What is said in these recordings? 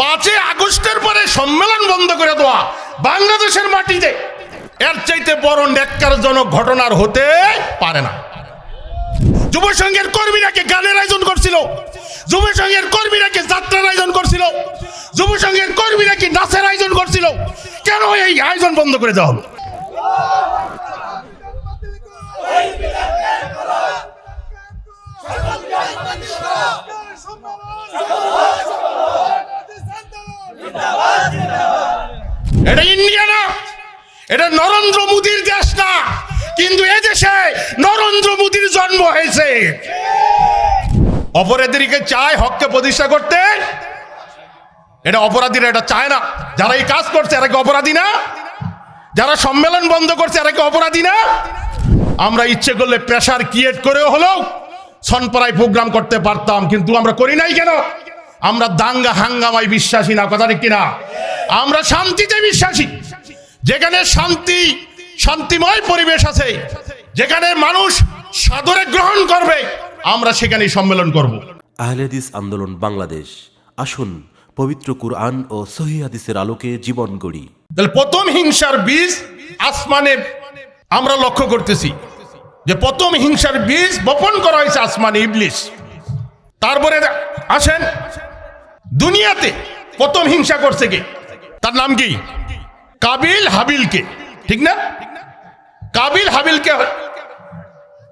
পাঁচই আগস্টের পরে সম্মেলন বন্ধ করে দেওয়া বাংলাদেশের মাটিতে। এর চাইতে বড় ন্যাক্কারজনক ঘটনার হতে পারে না। যুব সংঘের কর্মীরা কি গানের আয়োজন করছিল? যুব সংঘের কর্মীরা কি যাত্রার আয়োজন করছিল? যুব সংঘের কর্মীরা কি নাচের আয়োজন করছিল? কেন এই আয়োজন বন্ধ করে দেওয়া হলো? এটা ইন্ডিয়া না। এটা নরেন্দ্র মোদীর দেশ না। কিন্তু এ দেশে নরেন্দ্র মোদীর জন্ম হয়েছে। অপরাধীকে চায় হককে প্রতিষ্ঠা করতে। এটা অপরাধীরা এটা চায় না। যারা এই কাজ করছে, এরা কি অপরাধী না? যারা সম্মেলন বন্ধ করছে, এরা কি অপরাধী না? আমরা ইচ্ছে করলে প্রেশার ক্রিয়েট করেও হলেও সনপাড়ায় প্রোগ্রাম করতে পারতাম, কিন্তু আমরা করি নাই কেন? আমরা দাঙ্গা হাঙ্গামায় বিশ্বাসী না কথা ঠিক কিনা? আমরা শান্তিতে বিশ্বাসী। যেখানে শান্তি শান্তিময় পরিবেশ আছে যেখানে মানুষ সাদরে গ্রহণ করবে আমরা সেখানেই সম্মেলন করব। আহলেদিস আন্দোলন বাংলাদেশ। আসুন পবিত্র কুরআন ও সহি হাদিসের আলোকে জীবন গড়ি। তাহলে প্রথম হিংসার বীজ আসমানে আমরা লক্ষ্য করতেছি। যে প্রথম হিংসার বীজ বপন করা হয়েছে আসমানে ইবলিশ তারপরে আসেন দুনিয়াতে প্রথম হিংসা করছে কে? তার নাম কি? কাবিল হাবিলকে। ঠিক না? কাবিল হাবিলকে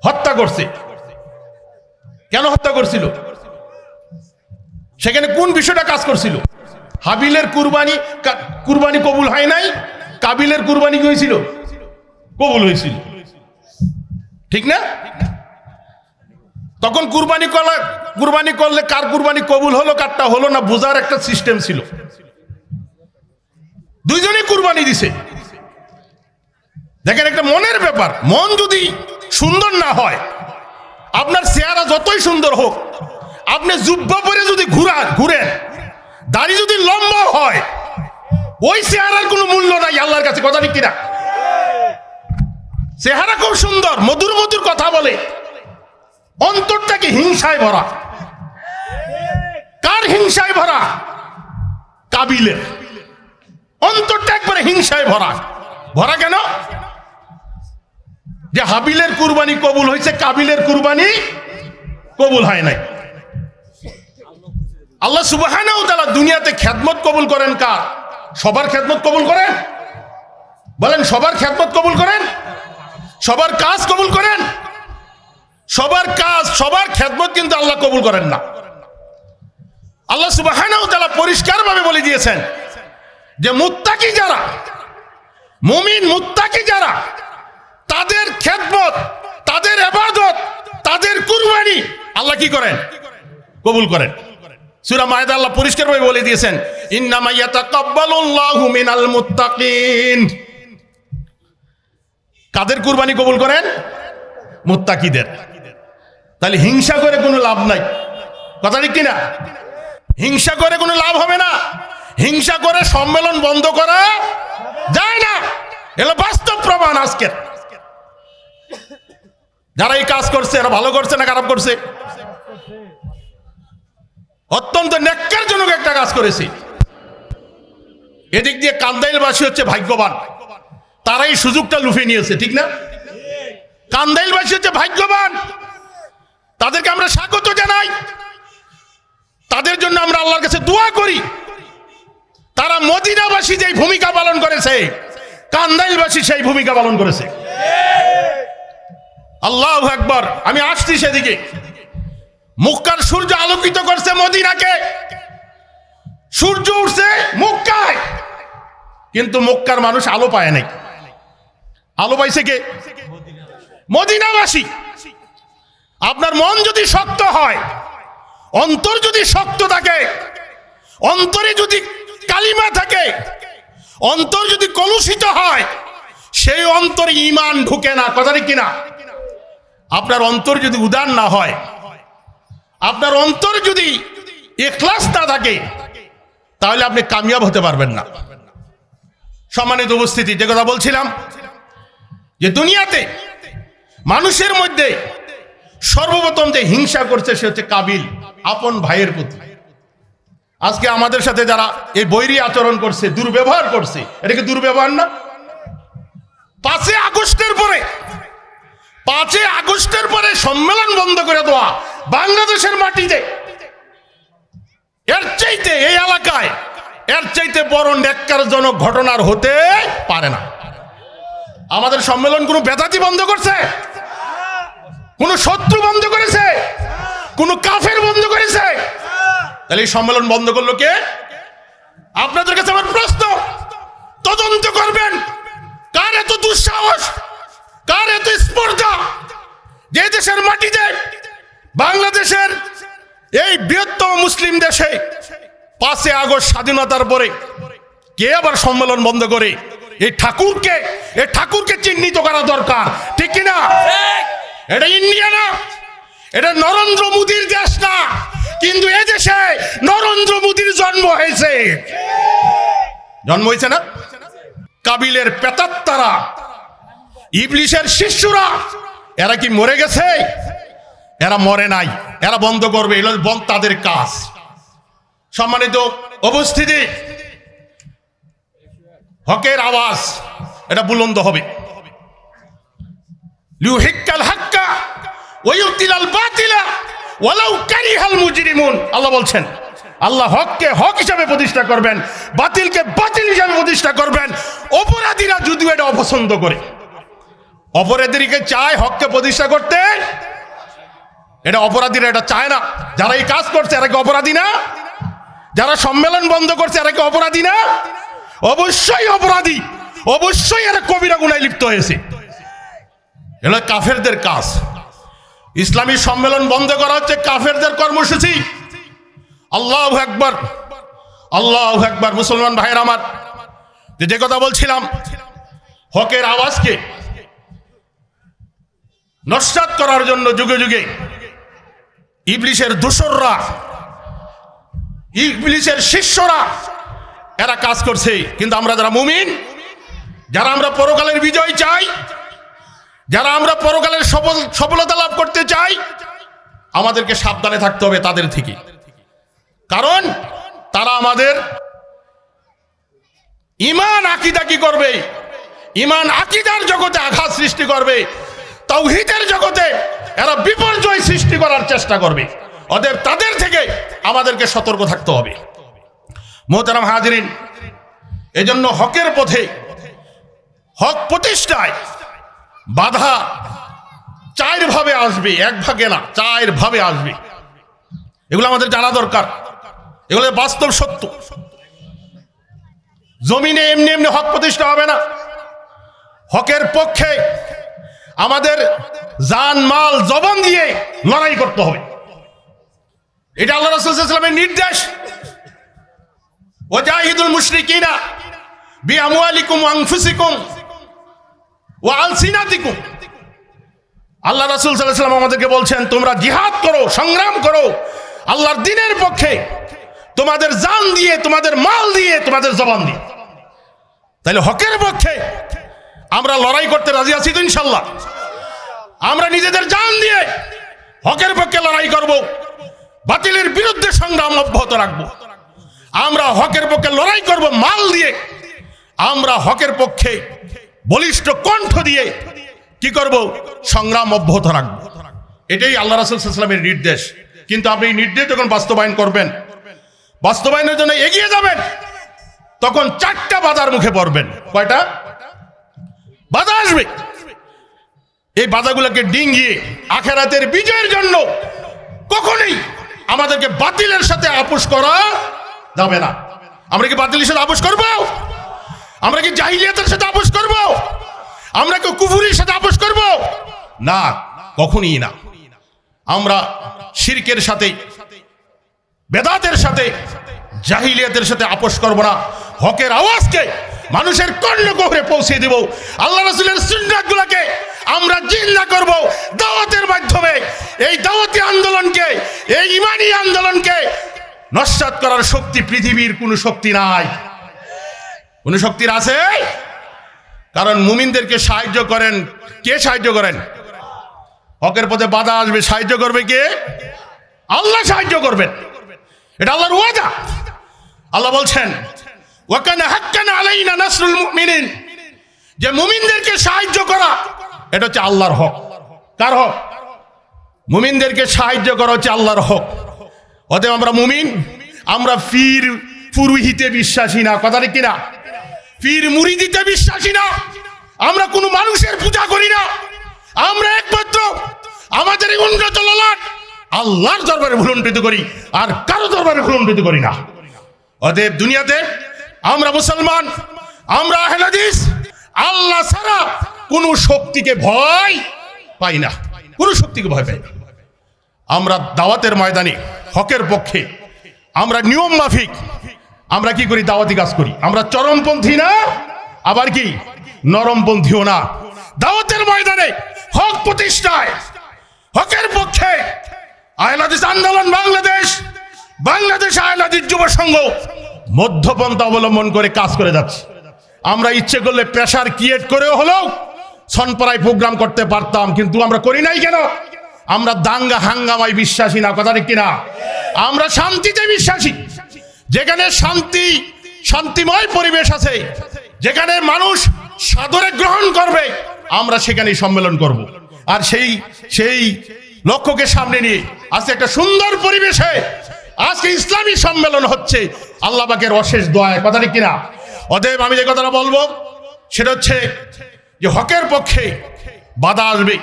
হত্যা করছে। কেন হত্যা করছিল? সেখানে কোন বিষয়টা কাজ করছিল? হাবিলের কুরবানি কুরবানি কবুল হয় নাই? কাবিলের কুরবানি কি হয়েছিল? কবুল হয়েছিল। ঠিক না? তখন কুরবানি করা কুরবানি করলে কার কুরবানি কবুল হলো, কারটা হলো না, বোঝার একটা সিস্টেম ছিল। দুইজনেই কুরবানি দিছে। দেখেন একটা মনের ব্যাপার, মন যদি সুন্দর না হয়, আপনার চেহারা যতই সুন্দর হোক, আপনি জুব্বা পরে যদি ঘুরান ঘুরেন, দাড়ি যদি লম্বা হয়, ওই চেহারার কোনো মূল্য নাই, আল্লাহর কাছে, কথা ঠিক কিনা? চেহারা খুব সুন্দর, মধুর মধুর কথা বলে। অন্তরটা কি হিংসায় ভরা। কার হিংসায় ভরা? কাবিলের। অন্তরটা একবারে হিংসায় ভরা। ভরা কেন? যে হাবিলের কুরবানি কবুল হয়েছে, কাবিলের কুরবানি কবুল হয় নাই। আল্লাহ তাআলা দুনিয়াতে খেদমত কবুল করেন কার? সবার খেদমত কবুল করেন? বলেন, সবার খেদমত কবুল করেন? সবার কাজ কবুল করেন? সবার কাজ, সবার খেদমত কিন্তু আল্লাহ কবুল করেন না। আল্লাহ তাআলা পরিষ্কারভাবে বলে দিয়েছেন যে মুত্তাকি যারা, মুমিন মুত্তাকি যারা, তাদের খেদমত, তাদের এবাদত তাদের কুরবানি আল্লাহ কি করেন? কবুল করেন। সূরা মায়দা আল্লাহ পরিষ্কারভাবে বলে দিয়েছেন কাদের কুরবানি কবুল করেন? মুত্তাকিদের। তাহলে হিংসা করে কোনো লাভ নাই। কথা ঠিক কিনা? হিংসা করে কোনো লাভ হবে না। হিংসা করে সম্মেলন বন্ধ করা যায় না। এলো বাস্তব প্রমাণ আজকের। যারা এই কাজ করছে, এরা ভালো করছে না খারাপ করছে? অত্যন্ত ন্যাক্কারজনক একটা কাজ করেছে। এদিক দিয়ে কান্দাইলবাসী হচ্ছে ভাগ্যবান। তারা এই সুযোগটা লুফে নিয়েছে, ঠিক না? কান্দাইলবাসী হচ্ছে ভাগ্যবান। তাদেরকে আমরা স্বাগত জানাই। তাদের জন্য আমরা আল্লাহর কাছে দোয়া করি। তারা মদিনাবাসী যেই ভূমিকা পালন করেছে, কান্দাইলবাসী সেই ভূমিকা পালন করেছে। আল্লাহ একবার আমি আসছি সেদিকে। মুক্কার সূর্য আলোকিত করছে মদিনাকে। সূর্য উঠছে মুক্কায়। কিন্তু মক্কার মানুষ আলো পায় নাই। আলো পাইছে কে? মদিনাবাসী। আপনার মন যদি শক্ত হয়, অন্তর যদি শক্ত থাকে, অন্তরে যদি কালিমা থাকে, অন্তর যদি কলুষিত হয়, সেই অন্তরে ইমান ঢুকে না কথাটা কিনা? আপনার অন্তর যদি উদার না হয়, আপনার অন্তর যদি এখলাস না থাকে, তাহলে আপনি কামিয়াব হতে পারবেন না। সম্মানিত উপস্থিতি, যে কথা বলছিলাম, যে দুনিয়াতে মানুষের মধ্যে সর্বপ্রথম যে হিংসা করছে সে হচ্ছে কাবিল, আপন ভাইয়ের প্রতি আজকে আমাদের সাথে যারা এই বৈরী আচরণ করছে, দুর্ব্যবহার করছে, এটা কি দুর্ব্যবহার না? পাঁচই আগস্টের পরে পাঁচে আগস্টের পরে সম্মেলন বন্ধ করে দেওয়া বাংলাদেশের মাটিতে। এর চাইতে এই এলাকায়, এর চাইতে বড় ন্যাক্কারজনক ঘটনার হতে পারে না। আমাদের সম্মেলন কোনো বেদাতি বন্ধ করছে? কোন শত্রু বন্ধ করেছে? কোন কাফের বন্ধ করেছে? তাহলে এই সম্মেলন বন্ধ করল কে? আপনাদের কাছে আমার প্রশ্ন, তদন্ত করবেন। কার এত দুঃসাহস? কার এত স্পর্ধা? যে দেশের মাটিতে বাংলাদেশের এই বৃহত্তম মুসলিম দেশে পাঁচে আগস্ট স্বাধীনতার পরে কে আবার সম্মেলন বন্ধ করে? এই ঠাকুরকে এই ঠাকুরকে চিহ্নিত করা দরকার, ঠিক কিনা? এটা ইন্ডিয়া না। এটা নরেন্দ্র মোদীর দেশ না। কিন্তু এ দেশে নরেন্দ্র মোদীর জন্ম হয়েছে। জন্ম হয়েছে না? কাবিলের পেতাত্তারা, ইবলিশের শিষ্যরা, এরা কি মরে গেছে? এরা মরে নাই। এরা বন্ধ করবে। এগুলো তাদের কাজ। সম্মানিত উপস্থিতি, হকের আওয়াজ, এটা বুলন্দ হবে। লিউহিক্কাল হাক্কা ওয়ুতিলাল বাতিলা ওয়ালাউ কারিহাল মুজরিমুন। আল্লাহ বলছেন, আল্লাহ হককে হক হিসাবে প্রতিষ্ঠা করবেন, বাতিলকে বাতিল হিসাবে প্রতিষ্ঠা করবেন। অপরাধীরা যদিও এটা অপছন্দ করে অপরাধীকে চায় হককে প্রতিষ্ঠা করতে। এটা অপরাধীরা এটা চায় না। যারা এই কাজ করছে, এরা কি অপরাধী না? যারা সম্মেলন বন্ধ করছে, এরা কি অপরাধী না? অবশ্যই অপরাধী। অবশ্যই এরা কবিরা গুনায় লিপ্ত হয়েছে। এগুলো কাফেরদের কাজ। ইসলামী সম্মেলন বন্ধ করা হচ্ছে কাফেরদের কর্মসূচি। আল্লাহ একবার আল্লাহ একবার মুসলমান ভাইয়ের আমার। যে কথা বলছিলাম, হকের আওয়াজকে নস্বাত করার জন্য যুগে যুগে ইবলিশের দোসররা, ইবলিশের শিষ্যরা, এরা কাজ করছে। কিন্তু আমরা যারা মুমিন, যারা আমরা পরকালের বিজয় চাই যারা আমরা পরকালের সফল সফলতা লাভ করতে চাই, আমাদেরকে সাবধানে থাকতে হবে তাদের থেকে। কারণ তারা আমাদের ইমান আকিদা কি করবে? ইমান আকিদার জগতে আঘাত সৃষ্টি করবে। তাও তৌহিদের জগতে এরা বিপর্যয় সৃষ্টি করার চেষ্টা করবে। অতএব তাদের থেকে আমাদেরকে সতর্ক থাকতে হবে। মোহতারাম হাজরিন, এজন্য হকের পথে, হক প্রতিষ্ঠায় বাধা চার ভাবে আসবে, এক ভাগে না, চার ভাবে আসবে। এগুলো আমাদের জানা দরকার। এগুলো বাস্তব সত্য। জমিনে এমনি এমনি হক প্রতিষ্ঠা হবে না। হকের পক্ষে আমাদের জান, মাল, জবান দিয়ে লড়াই করতে হবে। এটা আল্লাহ রসুলের নির্দেশ। ওজাহিদুল মুশরিকিনা বিআমওয়ালিকুম ওয়া আনফুসিকুম আলসিনাতিকুম। আল্লাহ রাসূল ওয়াসাল্লাম আমাদেরকে বলছেন, তোমরা জিহাদ করো, সংগ্রাম করো, আল্লাহর দিনের পক্ষে। তোমাদের জান দিয়ে, তোমাদের মাল দিয়ে, তোমাদের জবান দিয়ে। তাহলে হকের পক্ষে আমরা লড়াই করতে রাজি আছি তো ইনশাল্লাহ আমরা নিজেদের জান দিয়ে হকের পক্ষে লড়াই করব, বাতিলের বিরুদ্ধে সংগ্রাম অব্যাহত রাখব। আমরা হকের পক্ষে লড়াই করব, মাল দিয়ে। আমরা হকের পক্ষে বলিষ্ঠ কণ্ঠ দিয়ে কি করব? সংগ্রাম অব্যাহত রাখব। এটাই আল্লাহ রাসুল সাল্লামের নির্দেশ। কিন্তু আপনি নির্দেশ যখন বাস্তবায়ন করবেন, বাস্তবায়নের জন্য এগিয়ে যাবেন, তখন চারটা বাধার মুখে পড়বেন। কয়টা? বাধা আসবে। এই বাধাগুলোকে ডিঙ্গিয়ে আখেরাতের বিজয়ের জন্য কখনোই আমাদেরকে বাতিলের সাথে আপোষ করা যাবে না। আমরা কি বাতিলের সাথে আপোষ করব? আমরা কি জাহিলিয়াতের সাথে আপোষ করব? আমরা কি কুফুরির সাথে আপোষ করব? না, কখনই না। আমরা শিরকের সাথে, বেদাতের সাথে, জাহিলিয়াতের সাথে আপোষ করব না। হকের আওয়াজকে মানুষের কর্ণ গহরে পৌঁছে দেব। আল্লাহ রসুলের সুন্নাতগুলোকে আমরা জিন্দা করব দাওয়াতের মাধ্যমে। এই দাওয়াতি আন্দোলনকে, এই ইমানি আন্দোলনকে নস্বাত করার শক্তি পৃথিবীর কোনো শক্তি নাই। কোনো শক্তির আছে? কারণ মুমিনদেরকে সাহায্য করেন। কে সাহায্য করেন? হকের পথে বাধা আসবে, সাহায্য করবে কে? আল্লাহ সাহায্য করবেন। এটা আল্লাহর ওয়াদা। আল্লাহ বলছেন, ওয়াকানা হাক্কানা আলাইনা নাসরুল মুমিনিন। যে মুমিনদেরকে সাহায্য করা, এটা হচ্ছে আল্লাহর হক। কার হক? মুমিনদেরকে সাহায্য করা হচ্ছে আল্লাহর হক। অতএব আমরা মুমিন, আমরা পীর পুরোহিতে বিশ্বাসী না। কথা ঠিক কিনা? পীর মুরিদিতে বিশ্বাসী না। আমরা কোনো মানুষের পূজা করি না। আমরা একমাত্র আমাদের উন্নত ললাট আল্লাহর দরবারে ভুলন্টিত করি আর কারও দরবারে ভুলন্টিত করি না। অতএব দুনিয়াতে আমরা মুসলমান, আমরা হেলাদিস আল্লাহ ছাড়া কোনো শক্তিকে ভয় পাই না। কোনো শক্তিকে ভয় পাই না। আমরা দাওয়াতের ময়দানে, হকের পক্ষে, আমরা নিয়ম মাফিক আমরা কি করি? দাওয়াতি কাজ করি। আমরা চরমপন্থী না, আবার কি? নরমপন্থীও না। দাওয়াতের ময়দানে হক প্রতিষ্ঠায়, হকের পক্ষে আহলাদিস আন্দোলন বাংলাদেশ বাংলাদেশ আহলাদিস যুব সংঘ মধ্যপন্থা অবলম্বন করে কাজ করে যাচ্ছে। আমরা ইচ্ছে করলে প্রেশার ক্রিয়েট করেও হলেও সনপাড়ায় প্রোগ্রাম করতে পারতাম, কিন্তু আমরা করি নাই কেন? আমরা দাঙ্গা হাঙ্গামায় বিশ্বাসী না কথা ঠিক কিনা? আমরা শান্তিতে বিশ্বাসী। যেখানে শান্তি, শান্তিময় পরিবেশ আছে, যেখানে মানুষ সাদরে গ্রহণ করবে, আমরা সেখানে সম্মেলন করব। আর সেই সেই লক্ষ্যকে সামনে নিয়ে আজকে একটা সুন্দর পরিবেশে আজকে ইসলামী সম্মেলন হচ্ছে। আল্লাহ পাকের অশেষ দোয়ায়, কথা ঠিক কিনা? অতএব আমি যে কথাটা বলব, সেটা হচ্ছে যে হকের পক্ষে বাধা আসবে।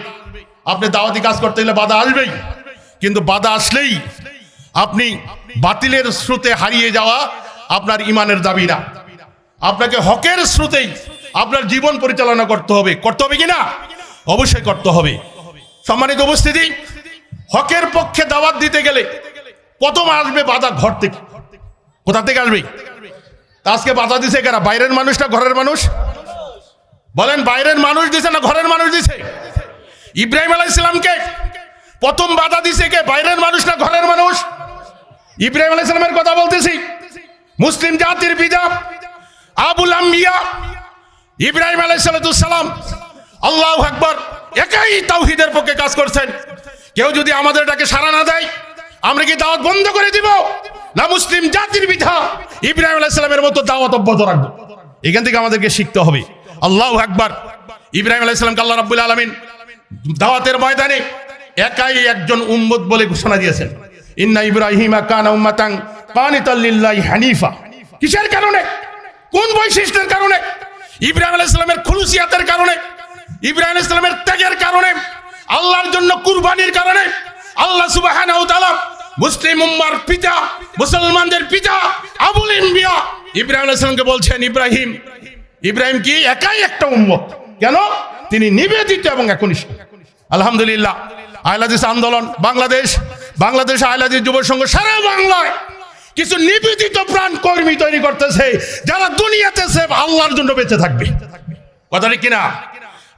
আপনি দাওয়াতি কাজ করতে গেলে বাধা আসবেই, কিন্তু বাধা আসলেই আপনি বাতিলের স্রোতে হারিয়ে যাওয়া আপনার ইমানের দাবি না। আপনাকে হকের স্রোতেই আপনার জীবন পরিচালনা করতে হবে। করতে হবে কি না? অবশ্যই করতে হবে। সম্মানিত উপস্থিতি, হকের পক্ষে দাওয়াত দিতে গেলে প্রথম আসবে বাধা ঘর থেকে। কোথা থেকে আসবে? আজকে বাধা দিছে কারা? বাইরের মানুষ না ঘরের মানুষ? বলেন, বাইরের মানুষ দিছে না ঘরের মানুষ দিছে? ইব্রাহিম আলাহ ইসলামকে প্রথম বাধা দিছে কে? বাইরের মানুষ না ঘরের মানুষ? ইব্রাহিম আলাহ ইসলামের কথা বলতেছি। মুসলিম জাতির পিতা আবুল আম্বিয়া ইব্রাহিম আলাইসালাম আল্লাহ আকবর, একাই তাওহিদের পক্ষে কাজ করছেন। কেউ যদি আমাদের এটাকে সাড়া না দেয়, আমরা কি দাওয়াত বন্ধ করে দিব? না মুসলিম জাতির পিতা ইব্রাহিম আলাইসালামের মতো দাওয়াত অব্যাহত রাখব। এখান থেকে আমাদেরকে শিখতে হবে, আল্লাহ আকবর, ইব্রাহিম আলাইসালামকে আল্লাহ রাব্বুল আলমিন দাওয়াতের ময়দানে একাই একজন উম্মত বলে ঘোষণা দিয়েছেন। ইন্না ইব্রাহিমা কানা উম্মাতাং কানিতাল্লিল্লাহি হানিফা। কিসের কারণে? কোন বৈশিষ্ট্যের কারণে? ইব্রাহিম আলাইহিস সালামের খুলুসিয়াতের কারণে। ইব্রাহিম আলাইহিস সালামের ত্যাগের কারণে। আল্লাহর জন্য কুরবানির কারণে। আল্লাহ সুবহানাহু ওয়া তাআলা মুসলিম উম্মার পিতা, মুসলমানদের পিতা, আবুল ইম্বিয়া ইব্রাহিম আলাইহিস সালামকে বলছেন, ইব্রাহিম ইব্রাহিম কি একাই একটা উম্মত? কেন? তিনি নিবেদিত এবং একনিষ্ঠ। আলহামদুলিল্লাহ। আহলাদিস আন্দোলন, বাংলাদেশ বাংলাদেশ আহলাদিস যুব সংঘ সারা বাংলায় কিছু নিবেদিত প্রাণ কর্মী তৈরি করতেছে, যারা দুনিয়াতে সে আল্লাহর জন্য বেঁচে থাকবে। কথাটা কিনা?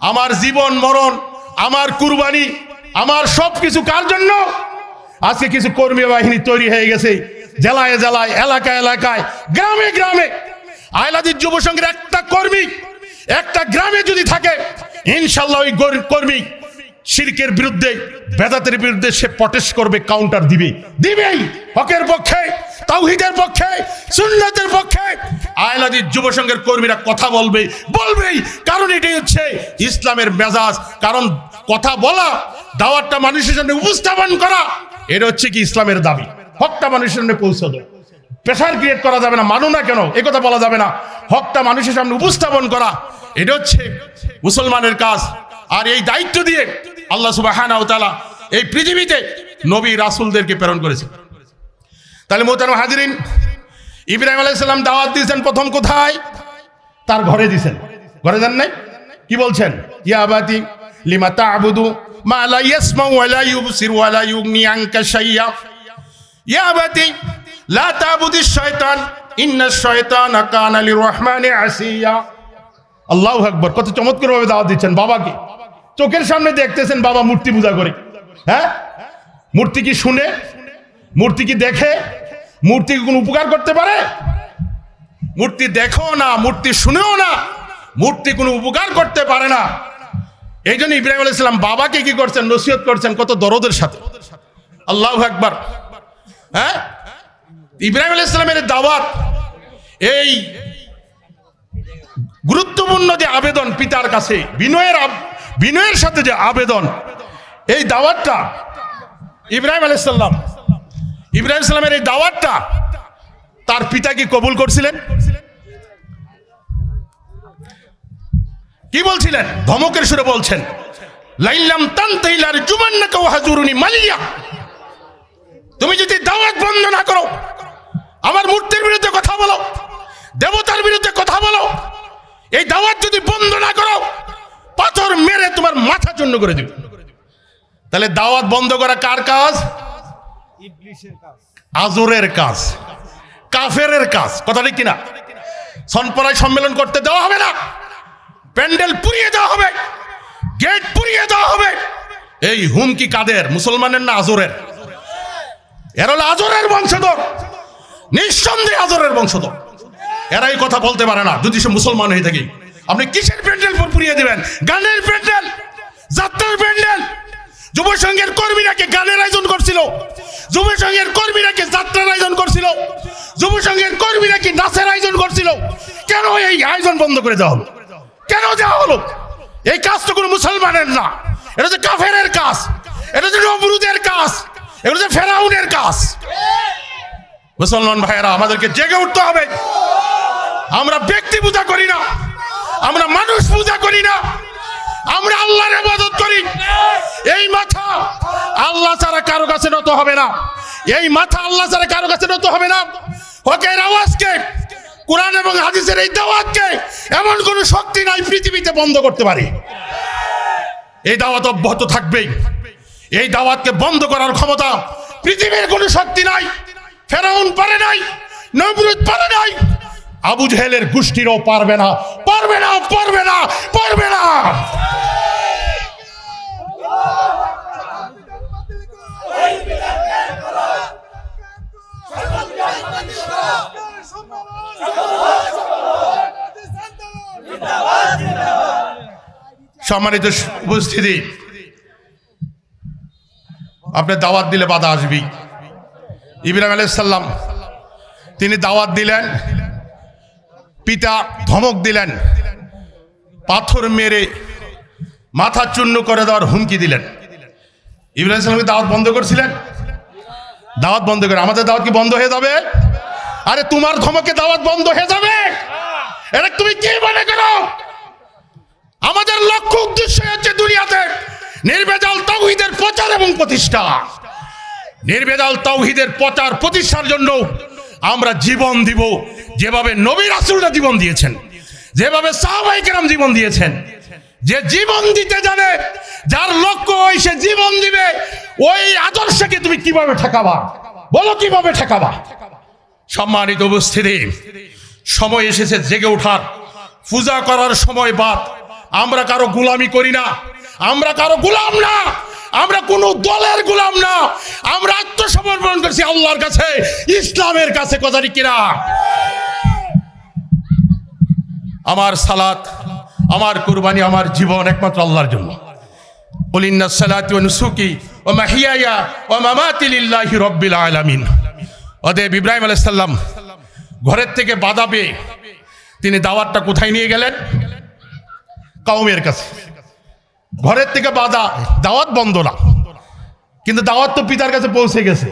আমার জীবন, মরণ, আমার কুরবানি, আমার সব কিছু কার জন্য? আজকে কিছু কর্মী বাহিনী তৈরি হয়ে গেছে, জেলায় জেলায়, এলাকায় এলাকায়, গ্রামে গ্রামে। আয়লাদির যুব সংঘের একটা কর্মী, একটা গ্রামে যদি থাকে, ইনশাল্লাহ ওই কর্মী শিরকের বিরুদ্ধে, বেদাতের বিরুদ্ধে সে প্রটেস্ট করবে কাউন্টার দিবে। দিবেই। হকের পক্ষে, তাওহিদের পক্ষে, সুন্নতের পক্ষে। আয়লাদির যুব সংঘের কর্মীরা কথা বলবে, বলবেই। কারণ এটাই হচ্ছে ইসলামের মেজাজ। কারণ কথা বলা, দাওয়াতটা মানুষের সামনে উপস্থাপন করা, এটা হচ্ছে কি ইসলামের দাবি। হকটা মানুষের সামনে পৌঁছে দেয় প্রেশার ক্রিয়েট করা যাবে না, মানু না কেন? এ কথা বলা যাবে না। হকটা মানুষের সামনে উপস্থাপন করা, এটা হচ্ছে মুসলমানের কাজ। আর এই দায়িত্ব দিয়ে আল্লাহ সুবাহ এই পৃথিবীতে নবী রাসুলদেরকে প্রেরণ করেছে তাহলে মোহতারাম হাজিরিন, ইব্রাহিম আলাইসাল্লাম দাওয়াত দিয়েছেন প্রথম কোথায়? তার ঘরে দিয়েছেন। ঘরে যান নাই? কি বলছেন? ইয়াবাতি লিমা তা'বুদু, মা লা ইয়াসমাউ ওয়া লা ইউবসির ওয়া লা ইউগনি আনকা শাইয়্যা ইয়া আবাতি লা তা'বুদিশ শাইতান ইন্নাশ শাইতানা কানা লিররহমানি আসিয়া। আল্লাহু আকবার, কত চমৎকার ভাবে দাওয়াত দিচ্ছেন বাবাকে। চোখের সামনে দেখতেছেন বাবা মূর্তি পূজা করে। হ্যাঁ? মূর্তি কি শুনে? মূর্তি কি দেখে? মূর্তি কি কোনো উপকার করতে পারে? মূর্তি দেখো না, মূর্তি শুনেও না। মূর্তি কোনো উপকার করতে পারে না। এই জন্য ইব্রাহিম আলাইসালাম বাবাকে কি করছেন? নসিহত করছেন কত দরদের সাথে। আল্লাহ একবার হ্যাঁ? ইব্রাহিম আলাইসালামের দাওয়াত, এই গুরুত্বপূর্ণ যে আবেদন পিতার কাছে, বিনয়ের বিনয়ের সাথে যে আবেদন, এই দাওয়াতটা, ইব্রাহিম আলাইসাল্লাম ইব্রাহিম সাল্লামের এই দাওয়াতটা তার পিতা কি কবুল করছিলেন? কি বলছিলেন? ধমকের সুরে বলছেন লাইলাম তান তাইলার জুমান্নাকা হাজুরুনি মালিয়া। তুমি যদি দাওয়াত বন্ধ না করো, আমার মূর্তির বিরুদ্ধে কথা বলো, দেবতার বিরুদ্ধে কথা বলো, এই দাওয়াত যদি বন্ধ না করো পাথর মেরে তোমার মাথা চূর্ণ করে দিবে। তাহলে দাওয়াত বন্ধ করা কার কাজ? আজরের কাজ। কাফেরের কাজ। কথা ঠিক কিনা? সনপরায় সম্মেলন করতে দেওয়া হবে না। প্যান্ডেল পুড়িয়ে দেওয়া হবে। গেট পুড়িয়ে দেওয়া হবে। এই হুমকি কাদের? মুসলমানের না আজরের? এর হলো আজরের বংশধর। নিঃসন্দেহে আজরের বংশধর। এরা এই কথা বলতে পারে না যদি সে মুসলমান হয়ে থাকে। আপনি কিসের প্যান্ডেল পুড়িয়ে দেবেন? গানের প্যান্ডেল, যাত্রার প্যান্ডেল। যুব সংঘের কর্মীরা কি গানের আয়োজন করছিল? যুব সংঘের কর্মীরা কি যাত্রার আয়োজন করছিল? যুব সংঘের কর্মীরা কি নাচের আয়োজন করছিল? কেন এই আয়োজন বন্ধ করে দেওয়া হলো? কেন দেওয়া হলো? এই কাজ তো কোনো মুসলমানের না। এটা হচ্ছে কাফেরের কাজ। এটা হচ্ছে নবরুদের কাজ। এগুলো হচ্ছে ফেরাউনের কাজ। মুসলমান ভাইয়েরা, আমাদেরকে জেগে উঠতে হবে। আমরা ব্যক্তি পূজা করি না। আমরা মানুষ পূজা করি না। আমরা আল্লাহর ইবাদত করি। এই মাথা আল্লাহ ছাড়া কারও কাছে নত হবে না। এই মাথা আল্লাহ ছাড়া কারও কাছে নত হবে না। হকের আওয়াজকে, কোরআন এবং হাদিসের এই দাওয়াতকে এমন কোনো শক্তি নাই পৃথিবীতে বন্ধ করতে পারে। এই দাওয়াত অব্যাহত থাকবেই। এই দাওয়াতকে বন্ধ করার ক্ষমতা পৃথিবীর কোনো শক্তি নাই। ফেরাউন পারে নাই, নবরুদ পারে নাই। আবু জেহেলের গোষ্ঠীরও পারবে না। পারবে না পারবে না পারবে না। সম্মানিত উপস্থিতি আপনি দাওয়াত দিলে বাধা আসবি ইব্রাহিম আলাইসাল্লাম তিনি দাওয়াত দিলেন। পিতা ধমক দিলেন। পাথর মেরে মাথা চূর্ণ করে দেওয়ার হুমকি দিলেন। ইব্রাহিম সাল্লামকে দাওয়াত বন্ধ করছিলেন? দাওয়াত বন্ধ করে। আমাদের দাওয়াত কি বন্ধ হয়ে যাবে? আরে তোমার ধমকে দাওয়াত বন্ধ হয়ে যাবে। এটা তুমি কি মনে করো? আমাদের লক্ষ্য উদ্দেশ্য হচ্ছে দুনিয়াতে নির্বেজাল তাওহিদের প্রচার এবং প্রতিষ্ঠা। নির্বেজাল তাওহিদের প্রচার প্রতিষ্ঠার জন্য আমরা জীবন দিব। যেভাবে নবী রাসূলরা জীবন দিয়েছেন, যেভাবে সাহাবাই কেরাম জীবন দিয়েছেন, যে জীবন দিতে জানে, যার লক্ষ্য ওই সে জীবন দিবে, ওই আদর্শকে তুমি কীভাবে ঠেকাবা? বলো কীভাবে ঠেকাবা? সম্মানিত উপস্থিতি, সময় এসেছে জেগে ওঠার। পূজা করার সময় বাদ। আমরা কারও গোলামি করি না। আমরা কারও গুলাম না। আমরা কোনো দলের গুলাম না। আমরা আত্মসমর্পণ করছি আল্লাহর কাছে, ইসলামের কাছে কথাটি কিনা? আমার সালাত, আমার কুরবানি, আমার জীবন একমাত্র আল্লাহর জন্য। বলিন্না সালাতি ও নুসুকি ও মাহিয়ায়া ও মামাতি লিল্লাহি রব্বিল আলামিন অতএব ইব্রাহিম আলাইহিস সালাম, ঘরের থেকে বাধা পেয়ে তিনি দাওয়াতটা কোথায় নিয়ে গেলেন? কাউমের কাছে। ঘরের থেকে বাধা, দাওয়াত বন্ধ না। কিন্তু দাওয়াত তো পিতার কাছে পৌঁছে গেছে।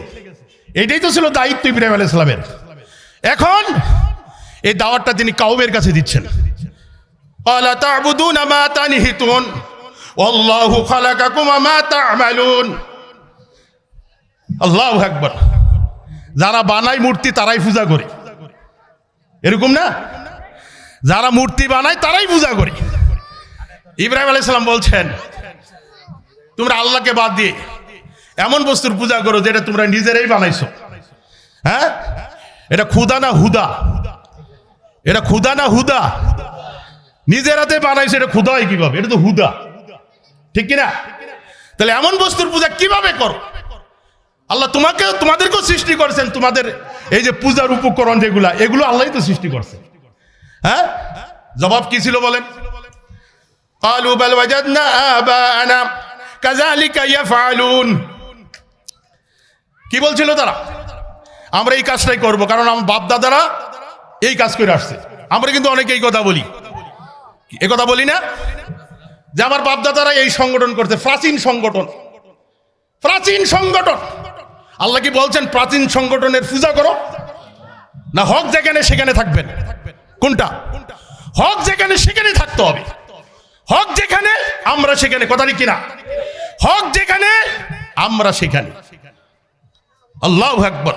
এটাই তো ছিল দায়িত্ব ইব্রাহিম আলাইহিস সালামের। এখন এই দাওয়াতটা তিনি কাউমের কাছে দিচ্ছেন। قال تعبدون ما تنهتون والله خلقكم وما تعملون আল্লাহু আকবার যারা বানায় মূর্তি তারাই পূজা করে এরকম না যারা মূর্তি বানায় তারাই পূজা করে ইব্রাহিম আলাইসালাম বলছেন তোমরা আল্লাহকে বাদ দিয়ে এমন বস্তুর পূজা করো যেটা তোমরা নিজেরাই বানাইছো হ্যাঁ এটা খুদা না হুদা এটা খুদা না হুদা নিজের হাতে বানাইছে এটা খুদা হয় কিভাবে এটা তো হুদা ঠিক কিনা তাহলে এমন বস্তুর পূজা কিভাবে করো আল্লাহ তোমাকে তোমাদেরকেও সৃষ্টি করেছেন তোমাদের এই যে পূজার উপকরণ যেগুলা এগুলো আল্লাহই তো সৃষ্টি করছে হ্যাঁ জবাব কি ছিল বলেন قالوا بل وجدنا آباءنا كذلك يفعلون কি বলছিল তারা আমরা এই কাজটাই করব কারণ আমার বাপ দাদারা এই কাজ করে আসছে আমরা কিন্তু অনেকে এই কথা বলি এ কথা বলি না? যে আমার বাপদাদারা এই সংগঠন করছে, প্রাচীন সংগঠন। প্রাচীন সংগঠন। আল্লাহ কি বলছেন, প্রাচীন সংগঠনের পূজা করো। না, হক যেখানে সেখানে থাকবেন। কোনটা? হক যেখানে সেখানে থাকতে হবে। হক যেখানে, আমরা সেখানে। কথা কিনা? হক যেখানে, আমরা সেখানে। আল্লাহ আকবর।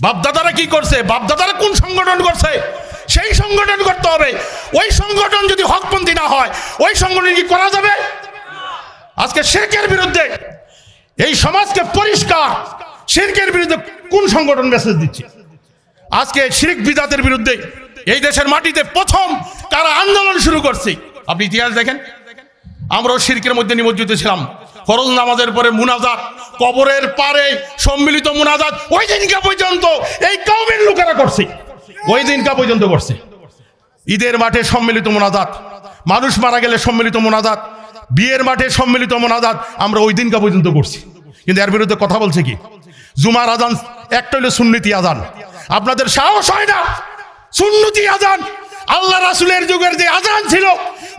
বাপদাদারা কি করছে? বাপদাদারা কোন সংগঠন করছে? সেই সংগঠন করতে হবে। ওই সংগঠন যদি হকপন্থী না হয়, ওই সংগঠন কি করা যাবে? আজকে শেরকের বিরুদ্ধে এই সমাজকে পরিষ্কার, শিরকের বিরুদ্ধে কোন সংগঠন মেসেজ দিচ্ছে? আজকে শিরিক বিদাতের বিরুদ্ধে এই দেশের মাটিতে প্রথম তারা আন্দোলন শুরু করছে? আপনি ইতিহাস দেখেন। আমরাও শিরকের মধ্যে নিমজ্জিত ছিলাম। ফরজ নামাজের পরে মুনাজাত, কবরের পারে সম্মিলিত মুনাজাত, ওই দিনকা পর্যন্ত এই কওমের লোকেরা করছে। ওই দিনকা পর্যন্ত করছে। ঈদের মাঠে সম্মিলিত মোনাজাত। মানুষ মারা গেলে সম্মিলিত মোনাজাত। বিয়ের মাঠে সম্মিলিত মোনাজাত আমরা ওই দিনকা পর্যন্ত করছি। কিন্তু এর বিরুদ্ধে কথা বলছে কি? জুমার আজান একটা হলো সুন্নতি আজান। আপনাদের সাহস হয় না? সুন্নতি আজান। আল্লাহ রাসুলের যুগের যে আজান ছিল,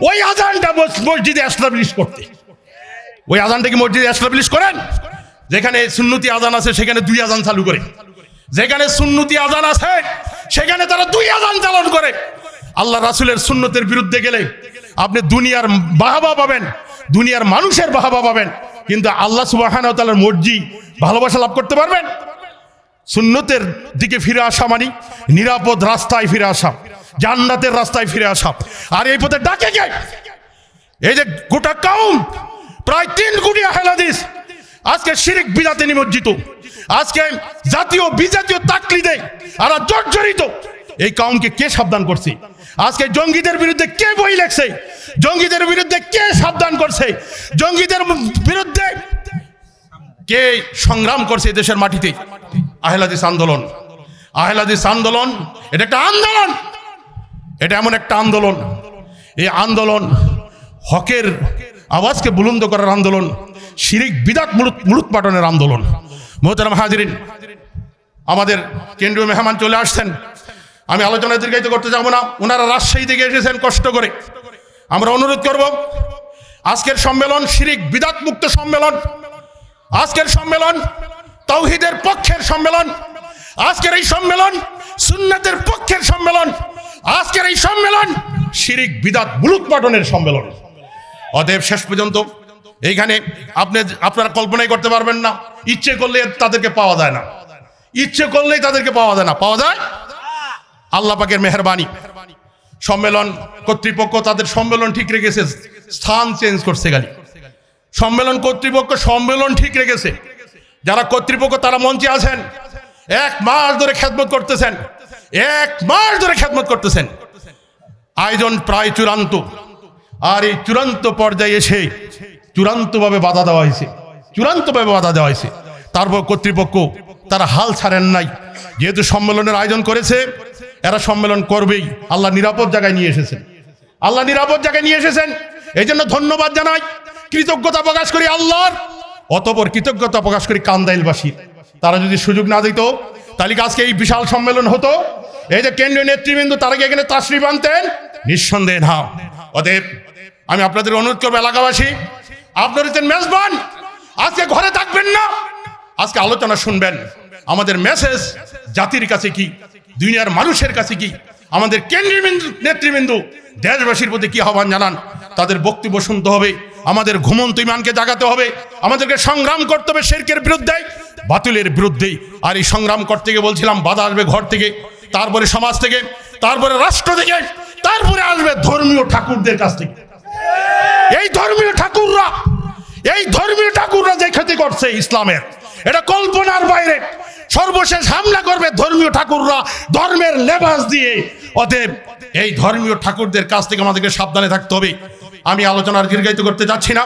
ওই আজানটা মসজিদে এস্টাবলিশ করতে। ওই আজানটা কি মসজিদে এস্টাবলিশ করেন? যেখানে সুন্নতি আজান আছে, সেখানে দুই আজান চালু করে। যেখানে সুন্নতি আজান আছে, সেখানে তারা দুই আজান চালন করে। আল্লাহ রাসুলের সুন্নতের বিরুদ্ধে গেলে আপনি দুনিয়ার বাহাবা পাবেন, দুনিয়ার মানুষের বাহাবা পাবেন। কিন্তু আল্লাহ সুবাহান তালার মর্জি, ভালোবাসা লাভ করতে পারবেন? সুন্নতের দিকে ফিরে আসা মানে নিরাপদ রাস্তায় ফিরে আসা, জান্নাতের রাস্তায় ফিরে আসা। আর এই পথে ডাকে কে? এই যে গোটা কাউম, প্রায় তিন কোটি আহলাদিস আজকে শিরিক বিদাতে নিমজ্জিত। আজকে জাতীয়, বিজাতীয় তাকলিদে আর জর্জরিত। এই কাউমকে কে সাবধান করছে? আজকে জঙ্গিদের বিরুদ্ধে কে বই লেখছে? জঙ্গিদের বিরুদ্ধে কে সাবধান করছে? জঙ্গিদের বিরুদ্ধে কে সংগ্রাম করছে দেশের মাটিতে? আহলাদিস আন্দোলন। আহলাদিস আন্দোলন, এটা একটা আন্দোলন। এটা এমন একটা আন্দোলন। এই আন্দোলন হকের আওয়াজকে বুলন্দ করার আন্দোলন, শিরিক বিদাত মুলুত পাটনের আন্দোলন। মোহতারাম হাজিরিন, আমাদের কেন্দ্রীয় মেহমান চলে আসছেন। আমি আলোচনা দীর্ঘায়িত করতে যাব না। ওনারা রাজশাহী থেকে এসেছেন কষ্ট করে। আমরা অনুরোধ করব, আজকের সম্মেলন শিরিক বিদাত মুক্ত সম্মেলন, আজকের সম্মেলন তৌহিদের পক্ষের সম্মেলন, আজকের এই সম্মেলন সুন্নাতের পক্ষের সম্মেলন, আজকের এই সম্মেলন শিরিক বিদাত বুলুত পাটনের সম্মেলন। অতএব শেষ পর্যন্ত এইখানে আপনি, আপনারা কল্পনাই করতে পারবেন না। ইচ্ছে করলে তাদেরকে পাওয়া যায় না। ইচ্ছে করলেই তাদেরকে পাওয়া যায় না। পাওয়া যায়? আল্লাহ পাকের মেহরবানি। সম্মেলন কর্তৃপক্ষ তাদের সম্মেলন ঠিক রেখেছে, স্থান চেঞ্জ করছে গালি সম্মেলন কর্তৃপক্ষ সম্মেলন ঠিক রেখেছে। যারা কর্তৃপক্ষ তারা মঞ্চে আছেন, এক মাস ধরে খেদমত করতেছেন, এক মাস ধরে খেদমত করতেছেন। আয়োজন প্রায় চূড়ান্ত। আর এই চূড়ান্ত পর্যায়ে এসে চূড়ান্তভাবে বাধা দেওয়া হয়েছে। চূড়ান্তভাবে বাধা দেওয়া হয়েছে। তারপর কর্তৃপক্ষ তারা হাল ছাড়েন নাই। যেহেতু সম্মেলনের আয়োজন করেছে এরা সম্মেলন করবেই। আল্লাহ নিরাপদ জায়গায় নিয়ে এসেছেন। আল্লাহ নিরাপদ জায়গায় নিয়ে এসেছেন। এই জন্য ধন্যবাদ জানাই। কৃতজ্ঞতা প্রকাশ করি আল্লাহর। অতপর কৃতজ্ঞতা প্রকাশ করি কান্দাইলবাসীর। তারা যদি সুযোগ না দিত, তাহলে আজকে এই বিশাল সম্মেলন হতো? এই যে কেন্দ্রীয় নেতৃবৃন্দ, তারা কি এখানে তাশরিফ আনতেন নিঃসন্দেহে না। অতএব আমি আপনাদের অনুরোধ করব, এলাকাবাসী, আপনার হচ্ছেন মেজবান। আজকে ঘরে থাকবেন না। আজকে আলোচনা শুনবেন। আমাদের মেসেজ জাতির কাছে কি? দুনিয়ার মানুষের কাছে কি আমাদের কেন্দ্রীয় বিন্দু- নেতৃবৃন্দ, দেশবাসীর প্রতি কি আহ্বান জানান? তাদের বক্তব্য শুনতে হবে, আমাদের ঘুমন্ত ইমানকে জাগাতে হবে, আমাদেরকে সংগ্রাম করতে হবে শেরকের বিরুদ্ধে, বাতিলের বিরুদ্ধে। আর এই সংগ্রাম করতে গিয়ে বলছিলাম, বাধা আসবে ঘর থেকে, তারপরে সমাজ থেকে, তারপরে রাষ্ট্র থেকে, তারপরে আসবে ধর্মীয় ঠাকুরদের কাছ থেকে। এই ধর্মীয় ঠাকুররা, এই ধর্মীয় ঠাকুররা যে ক্ষতি করছে ইসলামের, এটা কল্পনার বাইরে। সর্বশেষ হামলা করবে ধর্মীয় ঠাকুররা ধর্মের লেবাস দিয়ে। অতএব এই ধর্মীয় ঠাকুরদের কাছ থেকে আমাদেরকে সাবধানে থাকতে হবে। আমি আলোচনার দীর্ঘায়িত করতে যাচ্ছি না।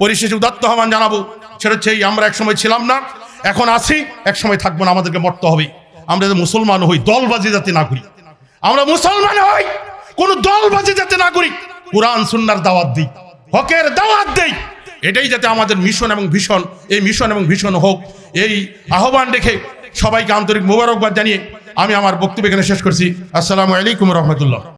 পরিশেষে উদাত্ত আহ্বান জানাব। সেটা হচ্ছে আমরা একসময় ছিলাম না, এখন আছি, একসময় থাকব না, আমাদেরকে মরতে হবে। আমরা যাতে মুসলমান হই, দলবাজি যাতে না করি। আমরা মুসলমান হই, কোন দলবাজি যাতে না করি, কোরআন, সুন্নার দাওয়াত দিই, হকের দাওয়াত দেই। এটাই যাতে আমাদের মিশন এবং ভীষণ, এই মিশন এবং ভীষণ হোক। এই আহ্বান রেখে সবাইকে আন্তরিক মোবারকবাদ জানিয়ে আমি আমার বক্তব্য এখানে শেষ করছি। আসসালামু আলাইকুম রহমতুল্লাহ।